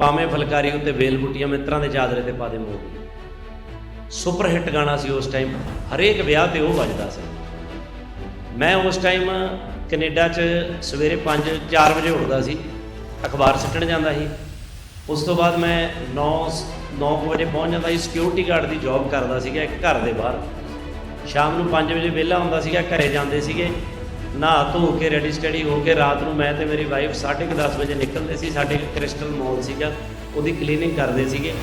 ਭਾਵੇਂ ਫਲਕਾਰੀ ਉੱਤੇ ਵੇਲ ਬੁੱਟੀਆਂ ਮਿੱਤਰਾਂ ਦੇ ਚਾਦਰੇ ਤੇ ਪਾ ਦੇ ਮੋਰ ਸੁਪਰ ਹਿੱਟ ਗਾਣਾ ਸੀ ਉਸ ਟਾਈਮ, ਹਰੇਕ ਵਿਆਹ ਤੇ ਉਹ ਵੱਜਦਾ ਸੀ। ਮੈਂ ਉਸ ਟਾਈਮ ਕੈਨੇਡਾ 'ਚ ਸਵੇਰੇ 5 4 ਵਜੇ ਉੱਠਦਾ ਸੀ, ਅਖਬਾਰ ਸਿੱਟਣ ਜਾਂਦਾ ਸੀ। ਉਸ ਤੋਂ ਬਾਅਦ ਮੈਂ 9 9 ਵਜੇ ਪਹੁੰਚ ਜਾਂਦਾ ਸੀ ਸਿਕਿਉਰਿਟੀ ਗਾਰਡ ਦੀ ਜੌਬ ਕਰਦਾ ਸੀਗਾ ਇੱਕ ਘਰ ਦੇ ਬਾਹਰ। ਸ਼ਾਮ ਨੂੰ 5 ਵਜੇ ਵਿਹਲਾ ਹੁੰਦਾ ਸੀਗਾ, ਘਰੇ ਜਾਂਦੇ ਸੀਗੇ। ਨਹਾ ਧੋ ਕੇ ਰੈਡੀ ਸਟੱਡੀ ਹੋ ਕੇ ਰਾਤ ਨੂੰ ਮੈਂ ਤੇ ਮੇਰੀ ਵਾਈਫ 10:30 ਵਜੇ ਨਿਕਲਦੇ ਸੀ, ਸਾਡੇ ਕ੍ਰਿਸਟਲ ਮਾਲ ਸੀਗਾ, ਉਹਦੀ ਕਲੀਨਿੰਗ ਕਰਦੇ ਸੀਗੇ।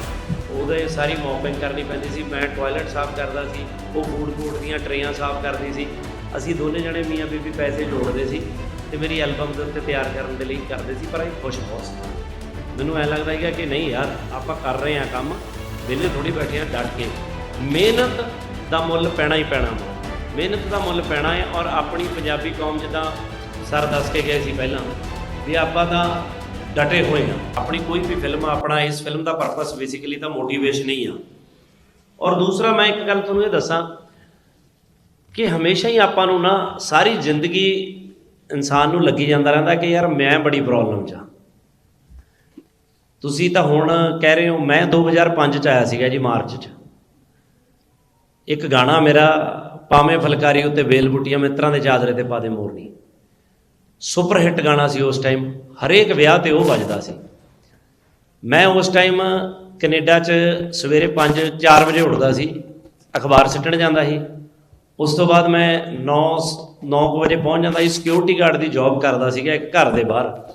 ਉਹਦੇ ਸਾਰੀ ਮੌਪਿੰਗ ਕਰਨੀ ਪੈਂਦੀ ਸੀ, ਮੈਂ ਟਾਇਲਟ ਸਾਫ਼ ਕਰਦਾ ਸੀ, ਉਹ ਫੂਡ ਕੋਰਟ ਦੀਆਂ ਟਰੇਆਂ ਸਾਫ਼ ਕਰਦੀ ਸੀ। ਅਸੀਂ ਦੋਨੇ ਜਣੇ ਮੀਆਂ ਬੀਬੀ ਪੈਸੇ ਜੋੜਦੇ ਸੀ ਤੇ ਮੇਰੀ ਐਲਬਮ ਦੇ ਉੱਤੇ ਤਿਆਰ ਕਰਨ ਦੇ ਲਈ ਕਰਦੇ ਸੀ, ਪਰ ਇਹ ਖੁਸ਼ ਬਹੁਤ ਸੀ। ਮੈਨੂੰ ਐ ਲੱਗਦਾ ਹੈਗਾ ਕਿ ਨਹੀਂ ਯਾਰ, ਆਪਾਂ ਕਰ ਰਹੇ ਹਾਂ ਕੰਮ, ਵਿਹਲੇ ਥੋੜੀ ਬੈਠੇ ਹਾਂ, ਡਟ ਕੇ। ਮਿਹਨਤ ਦਾ ਮੁੱਲ ਪੈਣਾ ਹੀ ਪੈਣਾ ਵਾ। ਮਿਹਨਤ ਦਾ ਮੁੱਲ ਪੈਣਾ ਹੈ ਔਰ ਆਪਣੀ ਪੰਜਾਬੀ ਕੌਮ ਜਿੱਦਾਂ ਸਰ ਦੱਸ ਕੇ ਗਏ ਸੀ ਪਹਿਲਾਂ ਵੀ ਆਪਾਂ ਤਾਂ ਡਟੇ ਹੋਏ ਹਾਂ। ਆਪਣੀ ਕੋਈ ਵੀ ਫਿਲਮ ਆਪਣਾ ਇਸ ਫਿਲਮ ਦਾ ਪਰਪਸ ਬੇਸਿਕਲੀ ਤਾਂ ਮੋਟੀਵੇਸ਼ਨ ਹੀ ਆ। ਔਰ ਦੂਸਰਾ ਮੈਂ ਇੱਕ ਗੱਲ ਤੁਹਾਨੂੰ ਇਹ ਦੱਸਾਂ ਕਿ ਹਮੇਸ਼ਾ ਹੀ ਆਪਾਂ ਨੂੰ ਨਾ ਸਾਰੀ ਜ਼ਿੰਦਗੀ ਇਨਸਾਨ ਨੂੰ ਲੱਗੀ ਜਾਂਦਾ ਰਹਿੰਦਾ ਕਿ ਯਾਰ ਮੈਂ ਬੜੀ ਪ੍ਰੋਬਲਮ 'ਚ ਆ ਤੁਸੀਂ ਤਾਂ ਹੁਣ ਕਹਿ ਰਹੇ ਹੋ, ਮੈਂ 2005 ਚ ਆਇਆ ਸੀਗਾ ਜੀ ਮਾਰਚ ਚ। ਇੱਕ ਗਾਣਾ ਮੇਰਾ ਪਾਵੇਂ ਫਲਕਾਰੀ ਉੱਤੇ ਵੇਲ ਬੁੱਟੀਆਂ ਮਿੱਤਰਾਂ ਦੇ ਚਾਦਰੇ ਤੇ ਪਾ ਦੇ ਮੋਰਨੀ। ਸੁਪਰ ਹਿੱਟ ਗਾਣਾ ਸੀ ਉਸ ਟਾਈਮ, ਹਰੇਕ ਵਿਆਹ ਤੇ ਉਹ ਵੱਜਦਾ ਸੀ। ਮੈਂ ਉਸ ਟਾਈਮ ਕੈਨੇਡਾ ਚ ਸਵੇਰੇ 5 4 ਵਜੇ ਉੱਠਦਾ ਸੀ, ਅਖਬਾਰ ਸਿੱਟਣ ਜਾਂਦਾ ਸੀ। ਉਸ ਤੋਂ ਬਾਅਦ ਮੈਂ 9 9 ਵਜੇ ਪਹੁੰਚ ਜਾਂਦਾ ਸੀ ਸਿਕਿਉਰਿਟੀ ਗਾਰਡ ਦੀ ਜੌਬ ਕਰਦਾ ਸੀਗਾ ਇੱਕ ਘਰ ਦੇ ਬਾਹਰ।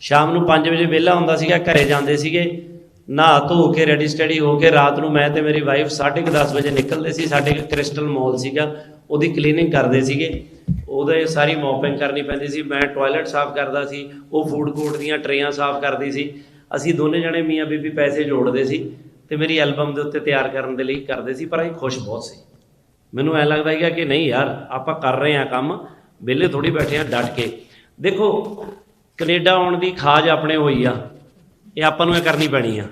ਸ਼ਾਮ ਨੂੰ 5 ਵਜੇ ਵਿਹਲਾ ਹੁੰਦਾ ਸੀਗਾ, ਘਰੇ ਜਾਂਦੇ ਸੀਗੇ। ਨਹਾ ਧੋ ਕੇ ਰੈਡੀ ਸਟੱਡੀ ਹੋ ਕੇ ਰਾਤ ਨੂੰ ਮੈਂ ਤੇ ਮੇਰੀ ਵਾਈਫ 10:30 ਵਜੇ ਨਿਕਲਦੇ ਸੀ, ਸਾਡੇ ਕ੍ਰਿਸਟਲ ਮਾਲ ਸੀਗਾ, ਉਹਦੀ ਕਲੀਨਿੰਗ ਕਰਦੇ ਸੀਗੇ। ਉਹਦੇ ਸਾਰੀ ਮੌਪਿੰਗ ਕਰਨੀ ਪੈਂਦੀ ਸੀ, ਮੈਂ ਟਾਇਲਟ ਸਾਫ਼ ਕਰਦਾ ਸੀ, ਉਹ ਫੂਡ ਕੋਰਟ ਦੀਆਂ ਟਰੇਆਂ ਸਾਫ਼ ਕਰਦੀ ਸੀ। ਅਸੀਂ ਦੋਨੇ ਜਣੇ ਮੀਆਂ ਬੀਬੀ ਪੈਸੇ ਜੋੜਦੇ ਸੀ ਤੇ ਮੇਰੀ ਐਲਬਮ ਦੇ ਉੱਤੇ ਤਿਆਰ ਕਰਨ ਦੇ ਲਈ ਕਰਦੇ ਸੀ, ਪਰ ਅਸੀਂ ਖੁਸ਼ ਬਹੁਤ ਸੀ। ਮੈਨੂੰ ਐ ਲੱਗਦਾ ਹੈਗਾ ਕਿ ਨਹੀਂ ਯਾਰ, ਆਪਾਂ ਕਰ ਰਹੇ ਹਾਂ ਕੰਮ, ਵਿਹਲੇ ਥੋੜੀ ਬੈਠੇ ਹਾਂ, ਡਟ ਕੇ। ਦੇਖੋ, ਕੈਨੇਡਾ ਆਉਣ ਦੀ ਖਾਜ ਆਪਣੇ ਹੋਈ ਆ। ਇਹ ਆਪਾਂ ਨੂੰ ਇਹ ਕਰਨੀ ਪੈਣੀ ਆ।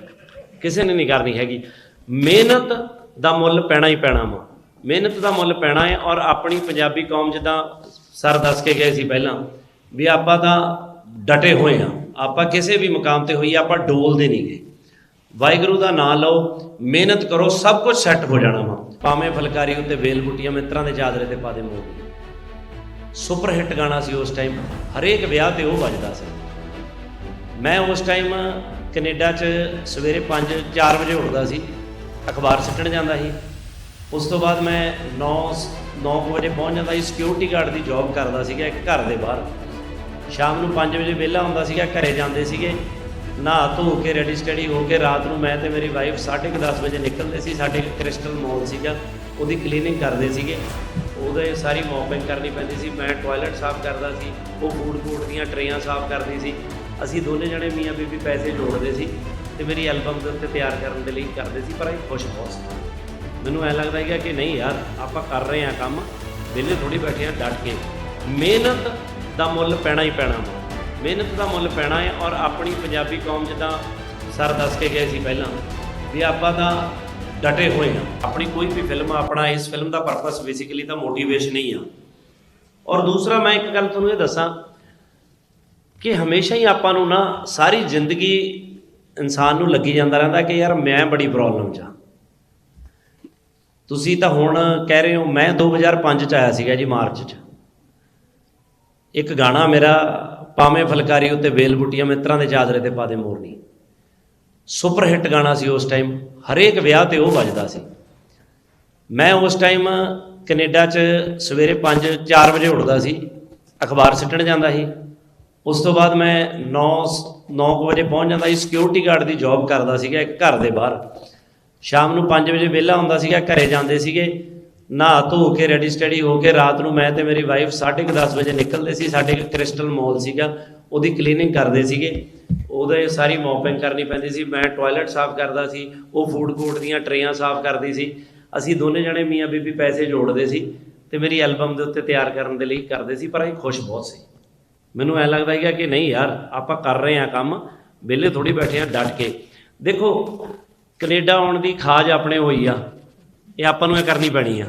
ਕਿਸੇ ਨੇ ਨਹੀਂ ਕਰਨੀ ਹੈਗੀ। ਮਿਹਨਤ ਦਾ ਮੁੱਲ ਪੈਣਾ ਹੀ ਪੈਣਾ ਵਾ। ਮਿਹਨਤ ਦਾ ਮੁੱਲ ਪੈਣਾ ਹੈ ਔਰ ਆਪਣੀ ਪੰਜਾਬੀ ਕੌਮ ਜਿੱਦਾਂ ਸਰ ਦੱਸ ਕੇ ਗਏ ਸੀ ਪਹਿਲਾਂ ਵੀ ਆਪਾਂ ਤਾਂ ਡਟੇ ਹੋਏ ਆ। ਆਪਾਂ ਕਿਸੇ ਵੀ ਮੁਕਾਮ ਤੇ ਹੋਈ ਆਪਾਂ ਡੋਲਦੇ ਨਹੀਂ ਗਏ ਵਾਹਿਗੁਰੂ ਦਾ ਨਾਮ ਲਓ, ਮਿਹਨਤ ਕਰੋ, ਸਭ ਕੁਝ ਸੈੱਟ ਹੋ ਜਾਣਾ ਵਾ। ਭਾਵੇਂ ਫਲਕਾਰੀ ਉੱਤੇ ਵੇਲ ਬੁੱਟੀਆਂ ਮਿੱਤਰਾਂ ਦੇ ਚਾਦਰੇ ਤੇ ਪਾ ਦੇ ਮੋਰ ਸੁਪਰ ਹਿੱਟ ਗਾਣਾ ਸੀ ਉਸ ਟਾਈਮ ਹਰੇਕ ਵਿਆਹ ਤੇ ਉਹ ਵੱਜਦਾ ਸੀ। ਮੈਂ ਉਸ ਟਾਈਮ ਕੈਨੇਡਾ 'ਚ ਸਵੇਰੇ 5 4 ਵਜੇ ਉੱਠਦਾ ਸੀ। ਅਖਬਾਰ ਸਿੱਟਣ ਜਾਂਦਾ ਸੀ। ਉਸ ਤੋਂ ਬਾਅਦ ਮੈਂ 9 9 ਵਜੇ ਪਹੁੰਚ ਜਾਂਦਾ ਸੀ। ਸਿਕਿਉਰਿਟੀ ਗਾਰਡ ਦੀ ਜੌਬ ਕਰਦਾ ਸੀਗਾ ਇੱਕ ਘਰ ਦੇ ਬਾਹਰ। ਸ਼ਾਮ ਨੂੰ 5 ਵਜੇ ਵਿਹਲਾ ਹੁੰਦਾ ਸੀਗਾ, ਘਰੇ ਜਾਂਦੇ ਸੀਗੇ। ਨਹਾ ਧੋ ਕੇ ਰੈਡੀ ਸਟੱਡੀ ਹੋ ਕੇ ਰਾਤ ਨੂੰ ਮੈਂ ਤੇ ਮੇਰੀ ਵਾਈਫ 10:30 ਵਜੇ ਨਿਕਲਦੇ ਸੀ। ਸਾਡੇ ਕ੍ਰਿਸਟਲ ਮੋਲ ਸੀਗਾ। ਉਹਦੀ ਕਲੀਨਿੰਗ ਕਰਦੇ ਸੀਗੇ। ਉਹਦੇ ਸਾਰੀ ਮੌਪਿੰਗ ਕਰਨੀ ਪੈਂਦੀ ਸੀ। ਮੈਂ ਟਾਇਲਟ ਸਾਫ਼ ਕਰਦਾ ਸੀ। ਉਹ ਫੂਡ ਕੋਰਟ ਦੀਆਂ ਟਰੇਆਂ ਸਾਫ਼ ਕਰਦੀ ਸੀ। ਅਸੀਂ ਦੋਨੇ ਜਣੇ ਮੀਆਂ ਬੀਬੀ ਪੈਸੇ ਜੋੜਦੇ ਸੀ ਤੇ ਮੇਰੀ ਐਲਬਮ ਦੇ ਉੱਤੇ ਤਿਆਰ ਕਰਨ ਦੇ ਲਈ ਕਰਦੇ ਸੀ, ਪਰ ਅਸੀਂ ਖੁਸ਼ ਬਹੁਤ ਸੀ। ਮੈਨੂੰ ਐ ਲੱਗਦਾ ਹੈਗਾ ਕਿ ਨਹੀਂ ਯਾਰ, ਆਪਾਂ ਕਰ ਰਹੇ ਹਾਂ ਕੰਮ, ਵਿਹਲੇ ਥੋੜੀ ਬੈਠੇ ਹਾਂ, ਡਟ ਕੇ। ਮਿਹਨਤ ਦਾ ਮੁੱਲ ਪੈਣਾ ਹੀ ਪੈਣਾ ਵਾ। ਮਿਹਨਤ ਦਾ ਮੁੱਲ ਪੈਣਾ ਹੈ ਔਰ ਆਪਣੀ ਪੰਜਾਬੀ ਕੌਮ ਜਿੱਦਾਂ ਸਰ ਦੱਸ ਕੇ ਗਏ ਸੀ ਪਹਿਲਾਂ ਵੀ ਆਪਾਂ ਤਾਂ ਡਟੇ ਹੋਏ ਹਾਂ। ਆਪਣੀ ਕੋਈ ਵੀ ਫਿਲਮ ਆਪਣਾ ਇਸ ਫਿਲਮ ਦਾ ਪਰਪਸ ਬੇਸਿਕਲੀ ਤਾਂ ਮੋਟੀਵੇਸ਼ਨ ਹੀ ਆ। ਔਰ ਦੂਸਰਾ ਮੈਂ ਇੱਕ ਗੱਲ ਤੁਹਾਨੂੰ ਇਹ ਦੱਸਾਂ ਕਿ ਹਮੇਸ਼ਾ ਹੀ ਆਪਾਂ ਨੂੰ ਨਾ ਸਾਰੀ ਜ਼ਿੰਦਗੀ ਇਨਸਾਨ ਨੂੰ ਲੱਗੀ ਜਾਂਦਾ ਰਹਿੰਦਾ ਕਿ ਯਾਰ ਮੈਂ ਬੜੀ ਪ੍ਰੋਬਲਮ 'ਚ ਆ ਤੁਸੀਂ ਤਾਂ ਹੁਣ ਕਹਿ ਰਹੇ ਹੋ, ਮੈਂ 2005 ਚ ਆਇਆ ਸੀਗਾ ਜੀ ਮਾਰਚ ਚ। ਇੱਕ ਗਾਣਾ ਮੇਰਾ ਪਾਵੇਂ ਫਲਕਾਰੀ ਉੱਤੇ ਵੇਲ ਬੁੱਟੀਆਂ ਮਿੱਤਰਾਂ ਦੇ ਚਾਦਰੇ ਤੇ ਪਾ ਦੇ ਮੋਰਨੀ ਸੁਪਰ ਹਿੱਟ ਗਾਣਾ ਸੀ ਉਸ ਟਾਈਮ ਹਰੇਕ ਵਿਆਹ ਤੇ ਉਹ ਵੱਜਦਾ ਸੀ। ਮੈਂ ਉਸ ਟਾਈਮ ਕੈਨੇਡਾ 'ਚ ਸਵੇਰੇ 5 4 ਵਜੇ ਉੱਠਦਾ ਸੀ, ਅਖਬਾਰ ਸਿੱਟਣ ਜਾਂਦਾ ਸੀ। ਉਸ ਤੋਂ ਬਾਅਦ ਮੈਂ 9 9 ਵਜੇ ਪਹੁੰਚ ਜਾਂਦਾ ਸੀ ਸਿਕਿਉਰਿਟੀ ਗਾਰਡ ਦੀ ਜੌਬ ਕਰਦਾ ਸੀਗਾ ਇੱਕ ਘਰ ਦੇ ਬਾਹਰ। ਸ਼ਾਮ ਨੂੰ 5 ਵਜੇ ਵਿਹਲਾ ਹੁੰਦਾ ਸੀਗਾ, ਘਰੇ ਜਾਂਦੇ ਸੀਗੇ। ਨਹਾ ਧੋ ਕੇ ਰੈਡੀ ਸਟੱਡੀ ਹੋ ਕੇ ਰਾਤ ਨੂੰ ਮੈਂ ਤੇ ਮੇਰੀ ਵਾਈਫ 10:30 ਵਜੇ ਨਿਕਲਦੇ ਸੀ, ਸਾਡੇ ਕ੍ਰਿਸਟਲ ਮਾਲ ਸੀਗਾ, ਉਹਦੀ ਕਲੀਨਿੰਗ ਕਰਦੇ ਸੀਗੇ। ਉਹਦੇ ਸਾਰੀ ਮੌਪਿੰਗ ਕਰਨੀ ਪੈਂਦੀ ਸੀ, ਮੈਂ ਟਾਇਲਟ ਸਾਫ਼ ਕਰਦਾ ਸੀ, ਉਹ ਫੂਡ ਕੋਰਟ ਦੀਆਂ ਟਰੇਆਂ ਸਾਫ਼ ਕਰਦੀ ਸੀ। ਅਸੀਂ ਦੋਨੇ ਜਣੇ ਮੀਆਂ ਬੀਬੀ ਪੈਸੇ ਜੋੜਦੇ ਸੀ ਤੇ ਮੇਰੀ ਐਲਬਮ ਦੇ ਉੱਤੇ ਤਿਆਰ ਕਰਨ ਦੇ ਲਈ ਕਰਦੇ ਸੀ, ਪਰ ਅਸੀਂ ਖੁਸ਼ ਬਹੁਤ ਸੀ। ਮੈਨੂੰ ਐ ਲੱਗਦਾ ਹੈਗਾ ਕਿ ਨਹੀਂ ਯਾਰ, ਆਪਾਂ ਕਰ ਰਹੇ ਹਾਂ ਕੰਮ, ਵਿਹਲੇ ਥੋੜੀ ਬੈਠੇ ਹਾਂ ਡਟ ਕੇ। ਦੇਖੋ, ਕੈਨੇਡਾ ਆਉਣ ਦੀ ਖਾਜ ਆਪਣੇ ਹੋਈ ਆ, ਇਹ ਆਪਾਂ ਨੂੰ ਇਹ ਕਰਨੀ ਪੈਣੀ ਆ।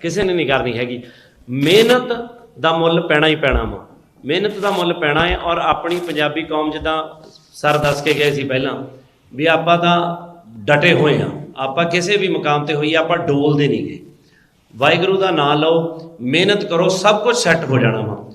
ਕਿਸੇ ਨੇ ਨਹੀਂ ਕਰਨੀ ਹੈਗੀ। ਮਿਹਨਤ ਦਾ ਮੁੱਲ ਪੈਣਾ ਹੀ ਪੈਣਾ ਵਾ। ਮਿਹਨਤ ਦਾ ਮੁੱਲ ਪੈਣਾ ਹੈ ਔਰ ਆਪਣੀ ਪੰਜਾਬੀ ਕੌਮ ਜਿੱਦਾਂ ਸਰ ਦੱਸ ਕੇ ਗਏ ਸੀ ਪਹਿਲਾਂ, ਵੀ ਆਪਾਂ ਤਾਂ ਡਟੇ ਹੋਏ ਆ ਆਪਾਂ ਕਿਸੇ ਵੀ ਮੁਕਾਮ ਤੇ ਹੋਈ ਆਪਾਂ ਡੋਲਦੇ ਨਹੀਂ ਗਏ। ਵਾਹਿਗੁਰੂ ਦਾ ਨਾਮ ਲਓ, ਮਿਹਨਤ ਕਰੋ, ਸਭ ਕੁਝ ਸੈੱਟ ਹੋ ਜਾਣਾ ਵਾ।